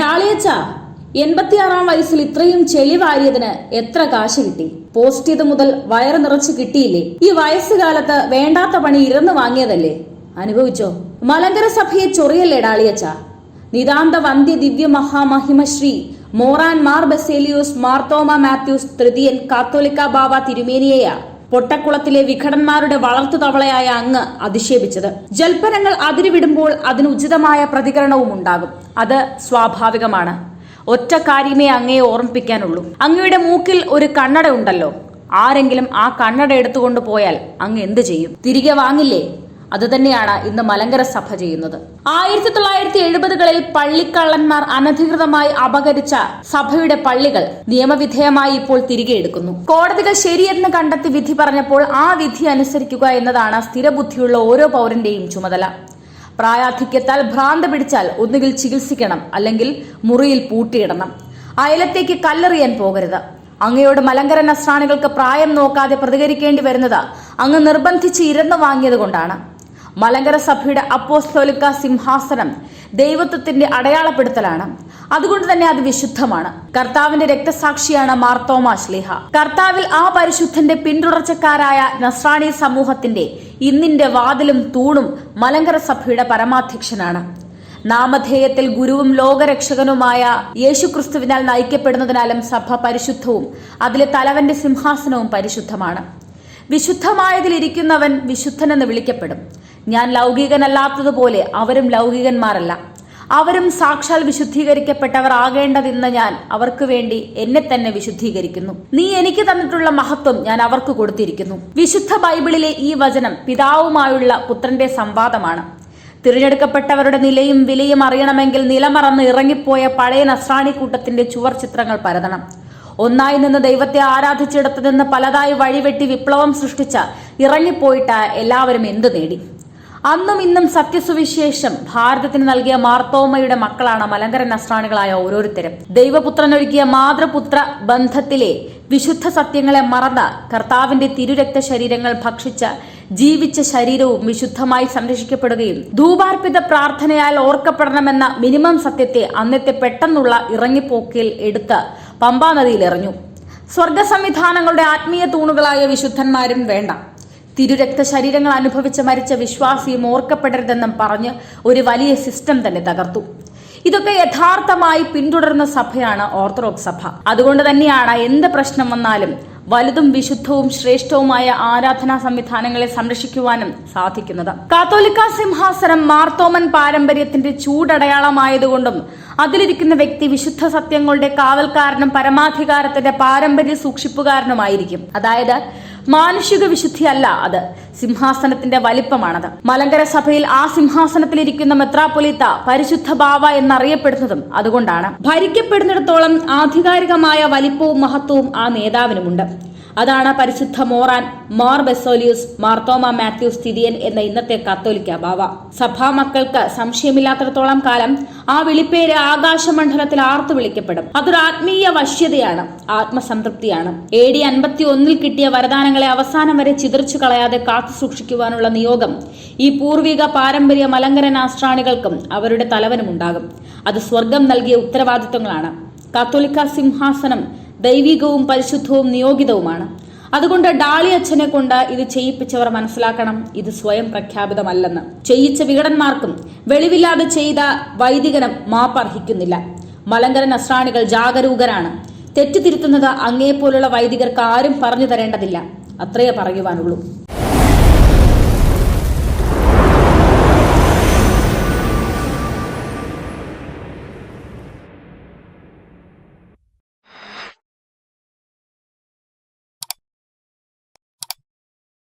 ഡാളിയച്ച എൺപത്തിയാറാം വയസ്സിൽ ഇത്രയും ചെളി വാരിയതിന് എത്ര കാശ് കിട്ടി? പോസ്റ്റ് ചെയ്ത് മുതൽ വയറ് നിറച്ച് കിട്ടിയില്ലേ? ഈ വയസ്സുകാലത്ത് വേണ്ടാത്ത പണി ഇരന്ന് വാങ്ങിയതല്ലേ? അനുഭവിച്ചോ? മലങ്കര സഭയെ ചൊറിയല്ലേ ഡാളിയച്ച? നിതാന്ത വന്ധ്യ ദിവ്യ മഹാമഹിമ ശ്രീ മോറാൻ മാർ ബസേലിയോസ് മാർത്തോമ മാത്യൂസ് തൃതീയൻ കാത്തോലിക്ക ബാബ തിരുമേനിയെയാ? പൊട്ടക്കുളത്തിലെ വിഘടന്മാരുടെ വളർത്തു തവളയായ അങ്ങ് അധിക്ഷേപിച്ചത്. ജൽപ്പനങ്ങൾ അതിരുവിടുമ്പോൾ അതിന് ഉചിതമായ പ്രതികരണവും ഉണ്ടാകും. അത് സ്വാഭാവികമാണ്. ഒറ്റ കാര്യമേ അങ്ങയെ ഓർമ്മിപ്പിക്കാനുള്ളൂ. അങ്ങയുടെ മൂക്കിൽ ഒരു കണ്ണട ഉണ്ടല്ലോ. ആരെങ്കിലും ആ കണ്ണട എടുത്തുകൊണ്ട് പോയാൽ അങ്ങ് എന്ത് ചെയ്യും? തിരികെ വാങ്ങില്ലേ? അതുതന്നെയാണ് ഇന്ന് മലങ്കര സഭ ചെയ്യുന്നത്. ആയിരത്തി തൊള്ളായിരത്തി എഴുപതുകളിൽ പള്ളിക്കള്ളന്മാർ അനധികൃതമായി അപകരിച്ച സഭയുടെ പള്ളികൾ നിയമവിധേയമായി ഇപ്പോൾ തിരികെ എടുക്കുന്നു. കോടതികൾ ശരിയെന്ന് കണ്ടെത്തി വിധി പറഞ്ഞപ്പോൾ ആ വിധി അനുസരിക്കുക എന്നതാണ് സ്ഥിരബുദ്ധിയുള്ള ഓരോ പൗരന്റെയും ചുമതല. പ്രായാധിക്യത്താൽ ഭ്രാന്ത് പിടിച്ചാൽ ഒന്നുകിൽ ചികിത്സിക്കണം അല്ലെങ്കിൽ മുറിയിൽ പൂട്ടിയിടണം. അയലത്തേക്ക് കല്ലെറിയാൻ പോകരുത്. അങ്ങയോട് മലങ്കര നസ്രാണികൾക്ക് പ്രായം നോക്കാതെ പ്രതികരിക്കേണ്ടി വരുന്നത് അങ്ങ് നിർബന്ധിച്ച് ഇരന്നു വാങ്ങിയത് കൊണ്ടാണ് മലങ്കര സഭയുടെ അപ്പോസ്തോലിക്ക സിംഹാസനം ദൈവത്വത്തിന്റെ അടയാളപ്പെടുത്തലാണ്. അതുകൊണ്ട് തന്നെ അത് വിശുദ്ധമാണ്. കർത്താവിന്റെ രക്തസാക്ഷിയാണ് മാർത്തോമാ ശ്ലീഹ കർത്താവിൽ ആ പരിശുദ്ധന്റെ പിന്തുടർച്ചക്കാരായ നസ്രാണി സമൂഹത്തിന്റെ ഇന്നിന്റെ വാതിലും തൂണും മലങ്കര സഭയുടെ പരമാധ്യക്ഷനാണ്. നാമധേയത്തിൽ ഗുരുവും ലോകരക്ഷകനുമായ യേശുക്രിസ്തുവിനാൽ നയിക്കപ്പെടുന്നതിനാലും സഭ പരിശുദ്ധവും അതിലെ തലവന്റെ സിംഹാസനവും പരിശുദ്ധമാണ്. വിശുദ്ധമായതിലിരിക്കുന്നവൻ വിശുദ്ധനെന്ന് വിളിക്കപ്പെടും. ഞാൻ ലൗകികനല്ലാത്തതുപോലെ അവരും ലൗകികന്മാരല്ല. അവരും സാക്ഷാൽ വിശുദ്ധീകരിക്കപ്പെട്ടവർ ആകേണ്ടതെന്ന് ഞാൻ അവർക്ക് വേണ്ടി എന്നെ തന്നെ വിശുദ്ധീകരിക്കുന്നു. നീ എനിക്ക് തന്നിട്ടുള്ള മഹത്വം ഞാൻ അവർക്ക് കൊടുത്തിരിക്കുന്നു. വിശുദ്ധ ബൈബിളിലെ ഈ വചനം പിതാവുമായുള്ള പുത്രന്റെ സംവാദമാണ്. തിരഞ്ഞെടുക്കപ്പെട്ടവരുടെ നിലയും വിലയും അറിയണമെങ്കിൽ നിലമറന്ന് ഇറങ്ങിപ്പോയ പഴയ നസ്രാണി കൂട്ടത്തിന്റെ ചുവർ ചിത്രങ്ങൾ പരതണം. ഒന്നായി നിന്ന് ദൈവത്തെ ആരാധിച്ചിടത്ത് നിന്ന് പലതായി വഴിവെട്ടി വിപ്ലവം സൃഷ്ടിച്ച ഇറങ്ങിപ്പോയിട്ട് എല്ലാവരും എന്തു നേടി? അന്നും ഇന്നും സത്യസുവിശേഷം ഭാരതത്തിന് നൽകിയ മാർത്തോമയുടെ മക്കളാണ് മലങ്കര നസ്രാണികളായ ഓരോരുത്തരും. ദൈവപുത്രനൊരുക്കിയ മാതൃപുത്ര ബന്ധത്തിലെ വിശുദ്ധ സത്യങ്ങളെ മറന്ന് കർത്താവിന്റെ തിരുരക്ത ശരീരങ്ങൾ ഭക്ഷിച്ച ജീവിച്ച ശരീരവും വിശുദ്ധമായി സംരക്ഷിക്കപ്പെടുകയും ധൂപാർപ്പിത പ്രാർത്ഥനയാൽ ഓർക്കപ്പെടണമെന്ന മിനിമം സത്യത്തെ അന്നത്തെ പെട്ടെന്നുള്ള ഇറങ്ങിപ്പോക്കിൽ എടുത്ത് പമ്പാ നദിയിൽ എറിഞ്ഞു. സ്വർഗ സംവിധാനങ്ങളുടെ ആത്മീയ തൂണുകളായ വിശുദ്ധന്മാരും വേണ്ട. തിരുരക്ത ശരീരങ്ങൾ അനുഭവിച്ച് മരിച്ച വിശ്വാസിയും ഓർക്കപ്പെടരുതെന്നും പറഞ്ഞ് ഒരു വലിയ സിസ്റ്റം തന്നെ തകർത്തു. ഇതൊക്കെ യഥാർത്ഥമായി പിന്തുടർന്ന സഭയാണ് ഓർത്തഡോക്സ് സഭ. അതുകൊണ്ട് തന്നെയാണ് എന്ത് പ്രശ്നം വന്നാലും വലുതും വിശുദ്ധവും ശ്രേഷ്ഠവുമായ ആരാധനാ സംവിധാനങ്ങളെ സംരക്ഷിക്കുവാനും സാധിക്കുന്നത്. കാത്തോലിക്ക സിംഹാസനം മാർത്തോമൻ പാരമ്പര്യത്തിന്റെ ചൂടടയാളമായതുകൊണ്ടും അതിലിരിക്കുന്ന വ്യക്തി വിശുദ്ധ സത്യങ്ങളുടെ കാവൽക്കാരനും പരമാധികാരത്തിന്റെ പാരമ്പര്യ സൂക്ഷിപ്പുകാരനുമായിരിക്കും. അതായത് മാനുഷിക വിശുദ്ധിയല്ല അത്. സിംഹാസനത്തിന്റെ വലിപ്പമാണത്. മലങ്കര സഭയിൽ ആ സിംഹാസനത്തിലിരിക്കുന്ന മെത്രാപൊലിത്ത പരിശുദ്ധ ബാവ എന്നറിയപ്പെടുന്നതും അതുകൊണ്ടാണ്. ഭരിക്കപ്പെടുന്നിടത്തോളം ആധികാരികമായ വലിപ്പവും മഹത്വവും ആ നേതാവിനുമുണ്ട്. അതാണ് പരിശുദ്ധ മോറാൻ മാർ ബെസോലിയൂസ് മാർത്തോമ മാത്യൂസ് തിരിയൻ എന്ന ഇന്നത്തെ കത്തോലിക്ക ബാവ. സഭാ മക്കൾക്ക് സംശയമില്ലാത്തടത്തോളം കാലം ആ വിളിപ്പേര് ആകാശമണ്ഡലത്തിൽ ആർത്തു വിളിക്കപ്പെടും. അതൊരു ആത്മീയ വശ്യതയാണ് ആത്മസംതൃപ്തിയാണ്. എ ഡി അൻപത്തി ഒന്നിൽ കിട്ടിയ വരദാനങ്ങളെ അവസാനം വരെ ചിതറിച്ചു കളയാതെ കാത്തു സൂക്ഷിക്കുവാനുള്ള നിയോഗം ഈ പൂർവിക പാരമ്പര്യ മലങ്കര നാസ്ട്രാണികൾക്കും അവരുടെ തലവനും ഉണ്ടാകും അത് സ്വർഗം നൽകിയ ഉത്തരവാദിത്വങ്ങളാണ്. കാത്തോലിക്ക സിംഹാസനം ദൈവികവും പരിശുദ്ധവും നിയോഗിതവുമാണ്. അതുകൊണ്ട് ഡാളി അച്ഛനെ കൊണ്ട് ഇത് ചെയ്യിപ്പിച്ചവർ മനസ്സിലാക്കണം. ഇത് സ്വയം പ്രഖ്യാപിതമല്ലെന്ന്. ചെയ്യിച്ച വികടന്മാർക്കും വെളിവില്ലാതെ ചെയ്ത വൈദികനും മാപ്പർഹിക്കുന്നില്ല മലങ്കര നസ്രാണികൾ ജാഗരൂകരാണ്. തെറ്റുതിരുത്തുന്നത് അങ്ങേപ്പോലുള്ള വൈദികർക്ക് ആരും പറഞ്ഞു തരേണ്ടതില്ല. അത്രയേ പറയുവാനുള്ളൂ.